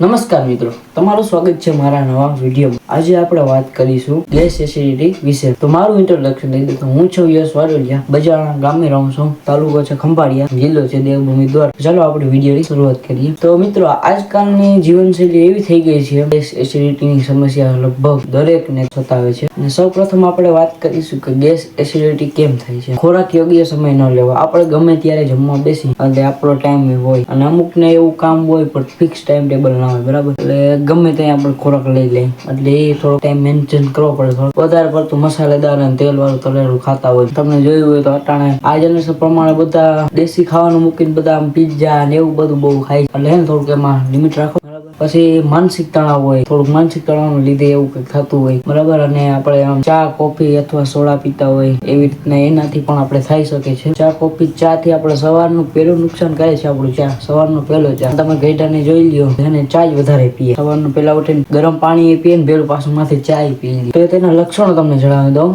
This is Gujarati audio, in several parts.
નમસ્કાર મિત્રો તમારું સ્વાગત છે મારા નવા વિડીયોમાં. આજે આપણે વાત કરીશું ગેસ એસિડિટી વિશે. તો મારું ઇન્ટ્રોડક્શન દઉં તો હું છું યશ વાડોલિયા, બજારના ગામે રહું છું. તાલુકો છે ખંભાળિયા, જિલ્લો છે દેવભૂમિ દ્વારા ચાલો આપણે વિડીયોની શરૂઆત કરીએ. તો મિત્રો, આજકાલની જીવનશૈલી એવી થઈ ગઈ છે, ગેસ એસિડિટીની સમસ્યા લગભગ દરેકને સતાવે છે. અને સૌ પ્રથમ આપણે વાત કરીશું કે ગેસ એસિડિટી કેમ થાય છે. ખોરાક યોગ્ય સમય ન લેવા. આપણે ગમે ત્યારે જમવા બેસી અને આપણો ટાઈમ હોય. અને અમુકને એવું કામ હોય, પણ ફિક્સ ટાઈમ ટેબલ ના હોય, બરાબર? એટલે ગમે ત્યાં આપણે ખોરાક લઈ લઈએ. એટલે એ થોડો ટાઈમ મેન્ટેન કરવો પડે. થોડો વધારે પડતું મસાલેદાર અને તેલ વાળું તળેલું ખાતા હોય. તમને જોયું હોય તો અટાણે આ જનરેશન પ્રમાણે બધા દેશી ખાવાનું મૂકીને બધા પિઝા ને એવું બધું બહુ ખાય એટલે થોડુંક એમાં લિમિટ રાખો. પછી માનસિક તણાવ હોય, થોડુંક માનસિક તણાવના લીધે એવું કંઈક થતું હોય. બરાબર, અને આપણે આમ ચા, કોફી અથવા સોડા પીતા હોય, એવી રીતના એનાથી પણ આપણે થઈ શકે છે. ચા, કોફી ચા થી આપણે સવારનું પહેલું નુકસાન કરે છે આપણું ચા, સવારનો પહેલો ચા. તમે ગઈઢાને જોઈ લ્યો, એને ચા જ વધારે પીએ. સવારનું પહેલા ઉઠીને ગરમ પાણી એ પીએ ને પેલું પાછું માથે ચા પીએ. તો તેના લક્ષણો તમને જણાવી દઉં.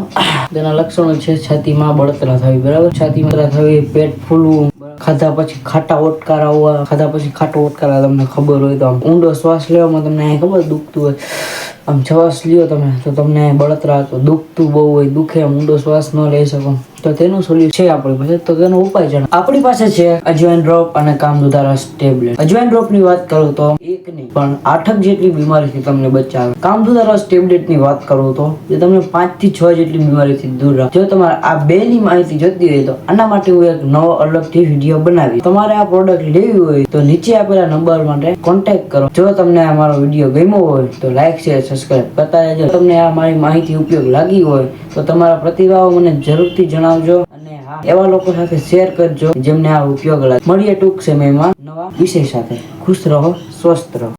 તેના લક્ષણો છે, છાતીમાં બળતરા થવી, બરાબર? છાતીમાં બળતરા થવી, પેટ ફૂલવું ખાધા પછી ખાટા ઓટકાર ખાધા પછી ખાટો ઓટકારા તમને ખબર હોય તો આમ ઊંડો શ્વાસ લેવામાં તમને અહીં ખબર દુખતું હોય. આમ શ્વાસ લ્યો તમે, તો તમને બળતરા તો દુખતું બહુ હોય, દુખે ઊંડો શ્વાસ ન લઈ શકો. તો તેનું સોલ્યુશન છે આપણી પાસે. તો તેનો ઉપાય જણાવો આપણી પાસે છે અજવાઈન ડ્રોપ અને કામદુધારા ટેબ્લેટ અજવાઈન ડ્રોપની વાત કરું તો એક નહીં, પણ આઠક જેટલી બીમારીથી તમને બચાવે. કામદુધારા ટેબ્લેટની વાત કરું તો, જે તમને પાંચથી છ જેટલી બીમારીથી દૂર રાખે. જો તમારે આ બે ની માહિતી જોતી હોય તો આના માટે હું એક નવો અલગથી વીડિયો બનાવી તમારે આ પ્રોડક્ટ લેવી હોય તો નીચે આપેલા નંબર માટે કોન્ટેક્ટ કરો. જો તમને આ મારો વીડિયો ગમ્યો હોય તો લાઈક શેર સબસ્ક્રાઈબ કરતા રહેજો તમને આ મારી માહિતી ઉપયોગ લાગી હોય તો તમારા પ્રતિભાવો મને જરૂરથી જણાવજો અને એવા લોકો સાથે શેર કરજો જેમને આ ઉપયોગ લાગે મળીએ ટૂંક સમયમાં નવા વિષય સાથે. ખુશ રહો, સ્વસ્થ રહો.